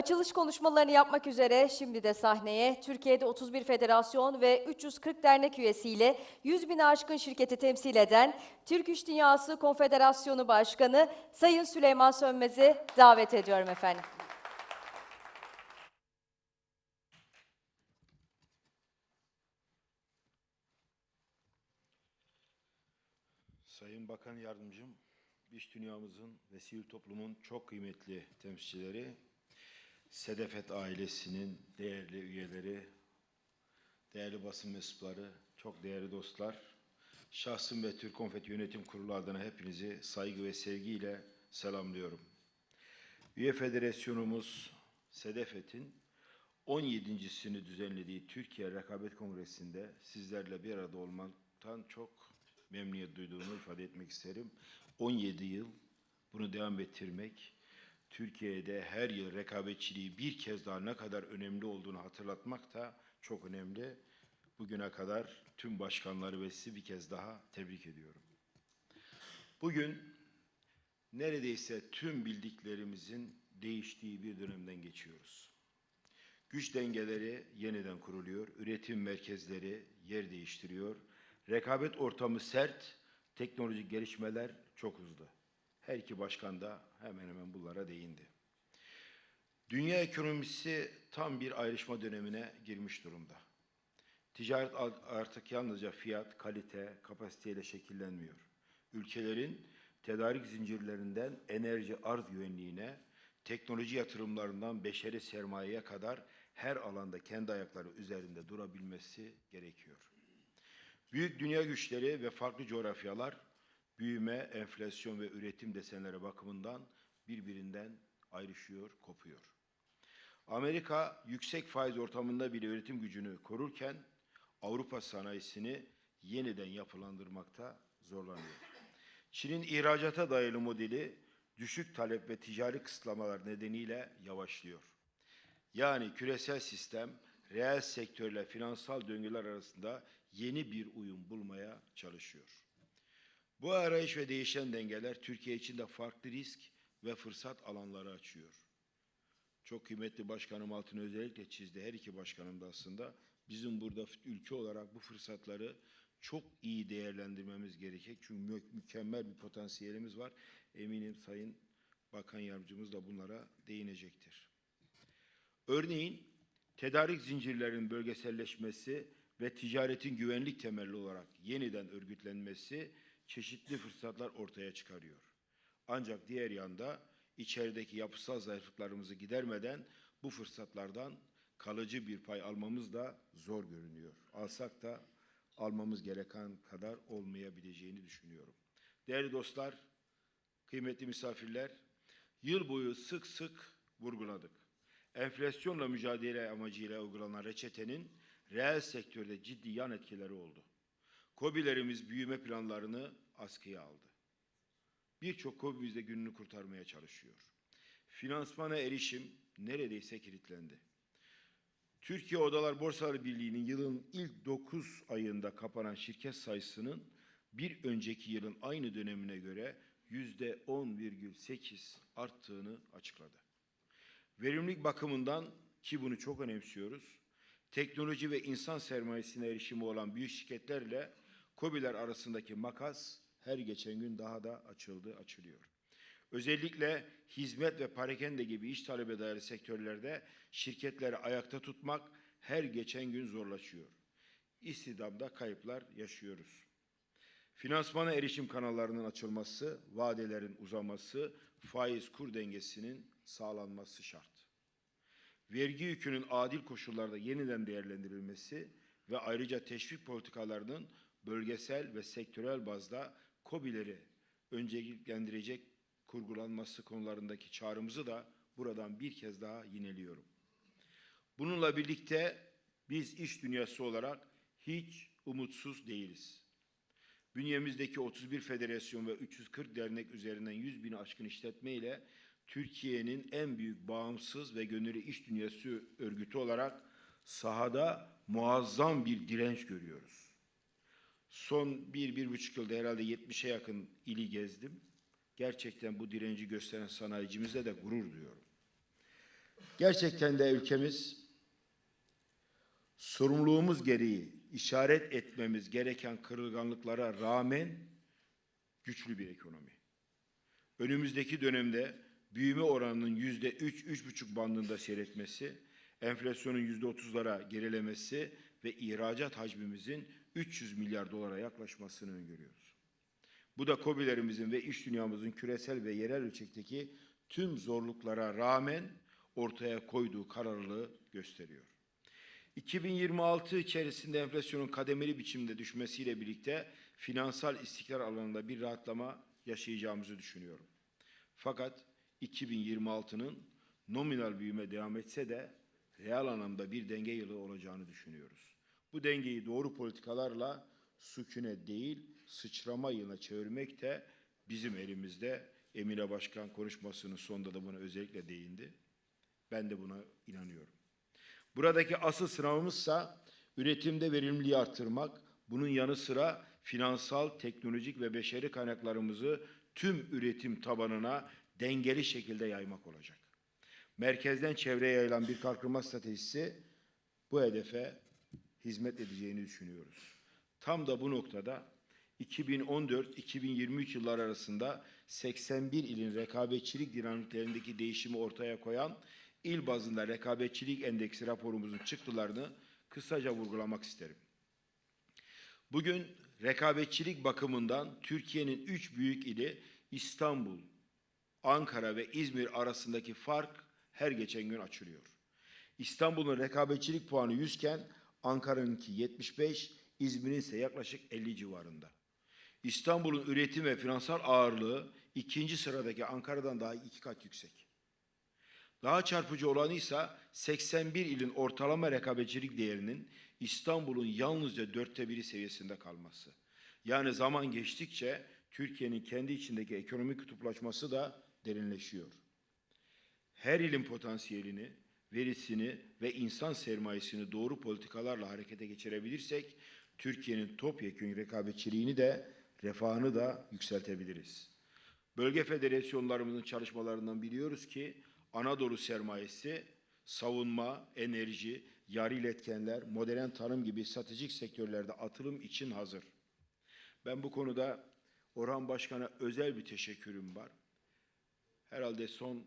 Açılış konuşmalarını yapmak üzere şimdi de sahneye Türkiye'de 31 federasyon ve 340 dernek üyesiyle 100 bin aşkın şirketi temsil eden Türk İş Dünyası Konfederasyonu Başkanı Sayın Süleyman Sönmez'i davet ediyorum efendim. Sayın Bakan Yardımcım, iş dünyamızın ve sivil toplumun çok kıymetli temsilcileri, Sedefet ailesinin değerli üyeleri, değerli basın mensupları, çok değerli dostlar, şahsım ve Türk Konfet Yönetim Kurulu adına hepinizi saygı ve sevgiyle selamlıyorum. Üye Federasyonumuz Sedefet'in 17.sini düzenlediği Türkiye Rekabet Kongresi'nde sizlerle bir arada olmaktan çok memnuniyet duyduğumu ifade etmek isterim. 17 yıl bunu devam ettirmek, Türkiye'de her yıl rekabetçiliği bir kez daha ne kadar önemli olduğunu hatırlatmak da çok önemli. Bugüne kadar tüm başkanları ve sizi bir kez daha tebrik ediyorum. Bugün neredeyse tüm bildiklerimizin değiştiği bir dönemden geçiyoruz. Güç dengeleri yeniden kuruluyor, üretim merkezleri yer değiştiriyor, rekabet ortamı sert, teknolojik gelişmeler çok hızlı. Her iki başkan da hemen hemen bunlara değindi. Dünya ekonomisi tam bir ayrışma dönemine girmiş durumda. Ticaret artık yalnızca fiyat, kalite, kapasiteyle şekillenmiyor. Ülkelerin tedarik zincirlerinden enerji arz güvenliğine, teknoloji yatırımlarından beşeri sermayeye kadar her alanda kendi ayakları üzerinde durabilmesi gerekiyor. Büyük dünya güçleri ve farklı coğrafyalar büyüme, enflasyon ve üretim desenleri bakımından birbirinden ayrışıyor, kopuyor. Amerika yüksek faiz ortamında bile üretim gücünü korurken Avrupa sanayisini yeniden yapılandırmakta zorlanıyor. Çin'in ihracata dayalı modeli düşük talep ve ticari kısıtlamalar nedeniyle yavaşlıyor. Yani küresel sistem reel sektörle finansal döngüler arasında yeni bir uyum bulmaya çalışıyor. Bu arayış ve değişen dengeler Türkiye için de farklı risk ve fırsat alanları açıyor. Çok kıymetli başkanım altını özellikle çizdi. Her iki başkanım da aslında bizim burada ülke olarak bu fırsatları çok iyi değerlendirmemiz gerekecek. Çünkü mü mükemmel bir potansiyelimiz var. Eminim Sayın Bakan Yardımcımız da bunlara değinecektir. Örneğin tedarik zincirlerinin bölgeselleşmesi ve ticaretin güvenlik temelli olarak yeniden örgütlenmesi çeşitli fırsatlar ortaya çıkarıyor. Ancak diğer yanda içerideki yapısal zayıflıklarımızı gidermeden bu fırsatlardan kalıcı bir pay almamız da zor görünüyor. Alsak da almamız gereken kadar olmayabileceğini düşünüyorum. Değerli dostlar, kıymetli misafirler, yıl boyu sık sık vurguladık. Enflasyonla mücadele amacıyla uygulanan reçetenin reel sektörde ciddi yan etkileri oldu. Kobilerimiz büyüme planlarını askıya aldı. Birçok kobimiz de gününü kurtarmaya çalışıyor. Finansmana erişim neredeyse kilitlendi. Türkiye Odalar Borsaları Birliği'nin yılın ilk 9 ayında kapanan şirket sayısının bir önceki yılın aynı dönemine göre yüzde 10,8 arttığını açıkladı. Verimlilik bakımından ki bunu çok önemsiyoruz, teknoloji ve insan sermayesine erişimi olan büyük şirketlerle KOBİ'ler arasındaki makas her geçen gün daha da açıldı, açılıyor. Özellikle hizmet ve parakende gibi iş talebe dayalı sektörlerde şirketleri ayakta tutmak her geçen gün zorlaşıyor. İstihdamda kayıplar yaşıyoruz. Finansmana erişim kanallarının açılması, vadelerin uzaması, faiz kur dengesinin sağlanması şart. Vergi yükünün adil koşullarda yeniden değerlendirilmesi ve ayrıca teşvik politikalarının bölgesel ve sektörel bazda KOBİ'leri önceliklendirecek kurgulanması konularındaki çağrımızı da buradan bir kez daha yineliyorum. Bununla birlikte biz iş dünyası olarak hiç umutsuz değiliz. Bünyemizdeki 31 federasyon ve 340 dernek üzerinden 100 bin aşkın işletme ile Türkiye'nin en büyük bağımsız ve gönüllü iş dünyası örgütü olarak sahada muazzam bir direnç görüyoruz. Son bir, bir buçuk yılda herhalde 70'e yakın ili gezdim. Gerçekten bu direnci gösteren sanayicimizle de gurur duyuyorum. Gerçekten de ülkemiz sorumluluğumuz gereği işaret etmemiz gereken kırılganlıklara rağmen güçlü bir ekonomi. Önümüzdeki dönemde büyüme oranının yüzde üç, üç buçuk bandında seyretmesi, enflasyonun yüzde otuzlara gerilemesi ve ihracat hacmimizin 300 milyar dolara yaklaşmasını öngörüyoruz. Bu da KOBİ'lerimizin ve iş dünyamızın küresel ve yerel ölçekteki tüm zorluklara rağmen ortaya koyduğu kararlılığı gösteriyor. 2026 içerisinde enflasyonun kademeli biçimde düşmesiyle birlikte finansal istikrar alanında bir rahatlama yaşayacağımızı düşünüyorum. Fakat 2026'nın nominal büyüme devam etse de reel anlamda bir denge yılı olacağını düşünüyoruz. Bu dengeyi doğru politikalarla sükune değil sıçrama yılına çevirmek de bizim elimizde. Emine Başkan konuşmasının sonunda da buna özellikle değindi. Ben de buna inanıyorum. Buradaki asıl sınavımızsa üretimde verimliliği artırmak, bunun yanı sıra finansal, teknolojik ve beşeri kaynaklarımızı tüm üretim tabanına dengeli şekilde yaymak olacak. Merkezden çevreye yayılan bir kalkınma stratejisi bu hedefe hizmet edeceğini düşünüyoruz. Tam da bu noktada 2014-2023 yıllar arasında 81 ilin rekabetçilik dinamiklerindeki değişimi ortaya koyan il bazında rekabetçilik endeksi raporumuzun çıktılarını kısaca vurgulamak isterim. Bugün rekabetçilik bakımından Türkiye'nin üç büyük ili İstanbul, Ankara ve İzmir arasındaki fark her geçen gün açılıyor. İstanbul'un rekabetçilik puanı 100 iken Ankara'nınki 75, İzmir'in ise yaklaşık 50 civarında. İstanbul'un üretim ve finansal ağırlığı ikinci sıradaki Ankara'dan daha iki kat yüksek. Daha çarpıcı olanı ise 81 ilin ortalama rekabetçilik değerinin İstanbul'un yalnızca dörtte biri seviyesinde kalması. Yani zaman geçtikçe Türkiye'nin kendi içindeki ekonomik kutuplaşması da derinleşiyor. Her ilin potansiyelini, verisini ve insan sermayesini doğru politikalarla harekete geçirebilirsek Türkiye'nin topyekün rekabetçiliğini de refahını da yükseltebiliriz. Bölge federasyonlarımızın çalışmalarından biliyoruz ki Anadolu sermayesi savunma, enerji, yarı iletkenler, modern tarım gibi stratejik sektörlerde atılım için hazır. Ben bu konuda Orhan Başkan'a özel bir teşekkürüm var. Herhalde son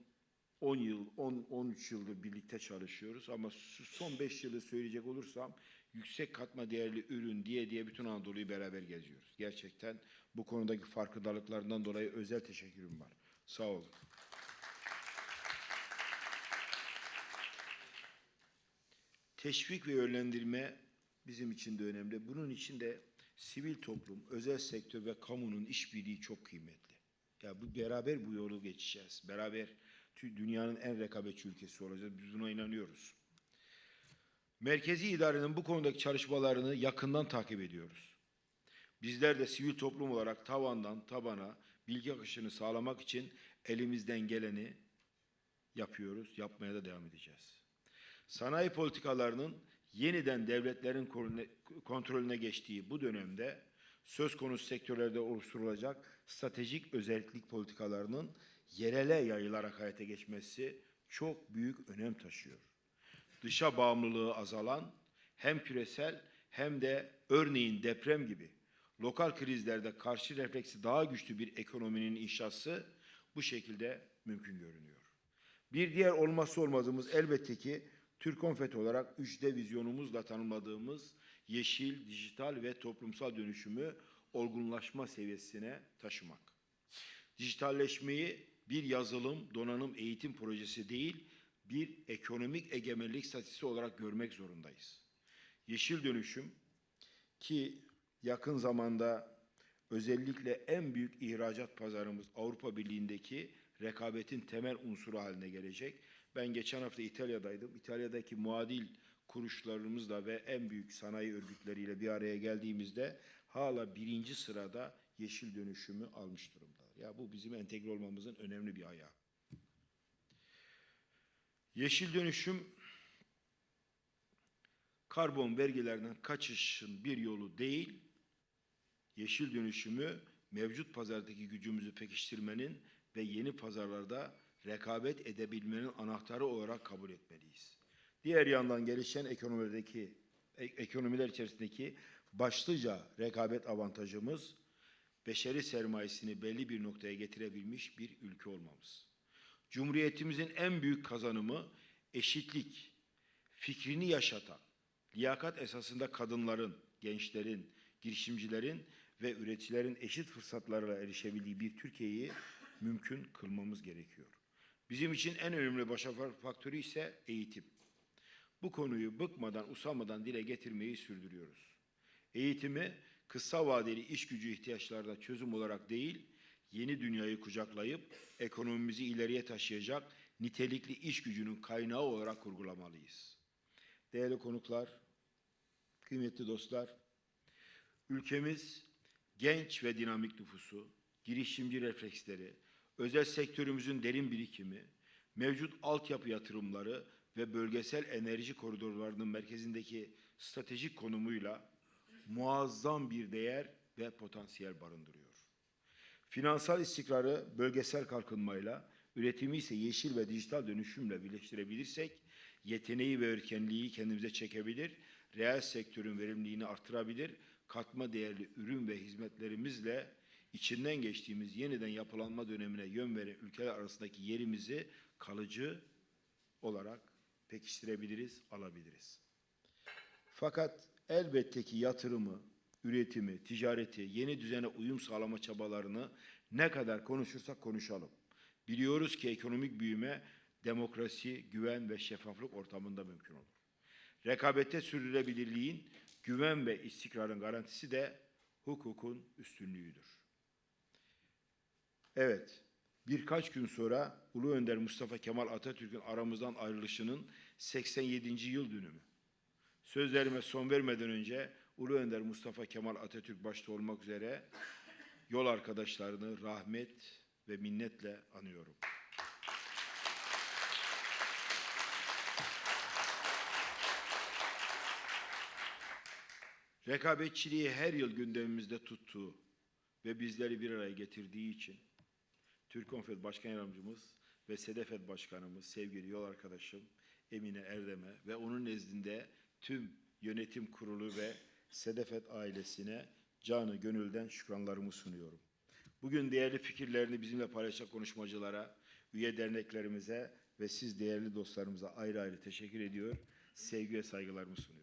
10 yıl, 10 13 yıldır birlikte çalışıyoruz ama son 5 yılı söyleyecek olursam yüksek katma değerli ürün diye diye bütün Anadolu'yu beraber geziyoruz. Gerçekten bu konudaki farkındalıklarından dolayı özel teşekkürüm var. Sağ olun. Teşvik ve yönlendirme bizim için de önemli. Bunun için de sivil toplum, özel sektör ve kamunun işbirliği çok kıymetli. Ya bu beraber bu yolu geçeceğiz. Beraber dünyanın en rekabetçi ülkesi olacağız. Biz buna inanıyoruz. Merkezi idarenin bu konudaki çalışmalarını yakından takip ediyoruz. Bizler de sivil toplum olarak tavandan tabana bilgi akışını sağlamak için elimizden geleni yapıyoruz, yapmaya da devam edeceğiz. Sanayi politikalarının yeniden devletlerin kontrolüne geçtiği bu dönemde söz konusu sektörlerde oluşturulacak stratejik özellik politikalarının yerele yayılarak hayata geçmesi çok büyük önem taşıyor. Dışa bağımlılığı azalan hem küresel hem de örneğin deprem gibi lokal krizlerde karşı refleksi daha güçlü bir ekonominin inşası bu şekilde mümkün görünüyor. Bir diğer olmazsa olmazımız elbette ki Türk Konfeti olarak 3D vizyonumuzla tanımladığımız yeşil, dijital ve toplumsal dönüşümü olgunlaşma seviyesine taşımak. Dijitalleşmeyi bir yazılım, donanım, eğitim projesi değil, bir ekonomik egemenlik statüsü olarak görmek zorundayız. Yeşil dönüşüm ki yakın zamanda özellikle en büyük ihracat pazarımız Avrupa Birliği'ndeki rekabetin temel unsuru haline gelecek. Ben geçen hafta İtalya'daydım. İtalya'daki muadil kuruluşlarımızla ve en büyük sanayi örgütleriyle bir araya geldiğimizde hala birinci sırada yeşil dönüşümü almış durumda. Ya bu bizim entegre olmamızın önemli bir ayağı. Yeşil dönüşüm karbon vergilerden kaçışın bir yolu değil, yeşil dönüşümü mevcut pazardaki gücümüzü pekiştirmenin ve yeni pazarlarda rekabet edebilmenin anahtarı olarak kabul etmeliyiz. Diğer yandan gelişen ekonomilerdeki e- ekonomiler içerisindeki başlıca rekabet avantajımız beşeri sermayesini belli bir noktaya getirebilmiş bir ülke olmamız. Cumhuriyetimizin en büyük kazanımı eşitlik, fikrini yaşatan, liyakat esasında kadınların, gençlerin, girişimcilerin ve üreticilerin eşit fırsatlarla erişebildiği bir Türkiye'yi mümkün kılmamız gerekiyor. Bizim için en önemli başarı faktörü ise eğitim. Bu konuyu bıkmadan, usanmadan dile getirmeyi sürdürüyoruz. Eğitimi kısa vadeli iş gücü ihtiyaçlarına çözüm olarak değil, yeni dünyayı kucaklayıp ekonomimizi ileriye taşıyacak nitelikli iş gücünün kaynağı olarak kurgulamalıyız. Değerli konuklar, kıymetli dostlar, ülkemiz genç ve dinamik nüfusu, girişimci refleksleri, özel sektörümüzün derin birikimi, mevcut altyapı yatırımları ve bölgesel enerji koridorlarının merkezindeki stratejik konumuyla muazzam bir değer ve potansiyel barındırıyor. Finansal istikrarı bölgesel kalkınmayla, üretimi ise yeşil ve dijital dönüşümle birleştirebilirsek, yeteneği ve erkenliği kendimize çekebilir, reel sektörün verimliliğini artırabilir, katma değerli ürün ve hizmetlerimizle içinden geçtiğimiz yeniden yapılanma dönemine yön veren ülkeler arasındaki yerimizi kalıcı olarak pekiştirebiliriz, alabiliriz. Fakat elbette ki yatırımı, üretimi, ticareti, yeni düzene uyum sağlama çabalarını ne kadar konuşursak konuşalım. Biliyoruz ki ekonomik büyüme demokrasi, güven ve şeffaflık ortamında mümkün olur. Rekabette sürdürülebilirliğin, güven ve istikrarın garantisi de hukukun üstünlüğüdür. Evet, birkaç gün sonra Ulu Önder Mustafa Kemal Atatürk'ün aramızdan ayrılışının 87. yıl dönümü. Sözlerime son vermeden önce Ulu Önder Mustafa Kemal Atatürk başta olmak üzere yol arkadaşlarını rahmet ve minnetle anıyorum. Rekabetçiliği her yıl gündemimizde tuttuğu ve bizleri bir araya getirdiği için Türk Konfed Başkan Yardımcımız ve Sedefet Başkanımız, sevgili yol arkadaşım Emine Erdem'e ve onun nezdinde tüm yönetim kurulu ve Sedefet ailesine canı gönülden şükranlarımı sunuyorum. Bugün değerli fikirlerini bizimle paylaşacak konuşmacılara, üye derneklerimize ve siz değerli dostlarımıza ayrı ayrı teşekkür ediyor, sevgi ve saygılarımı sunuyorum.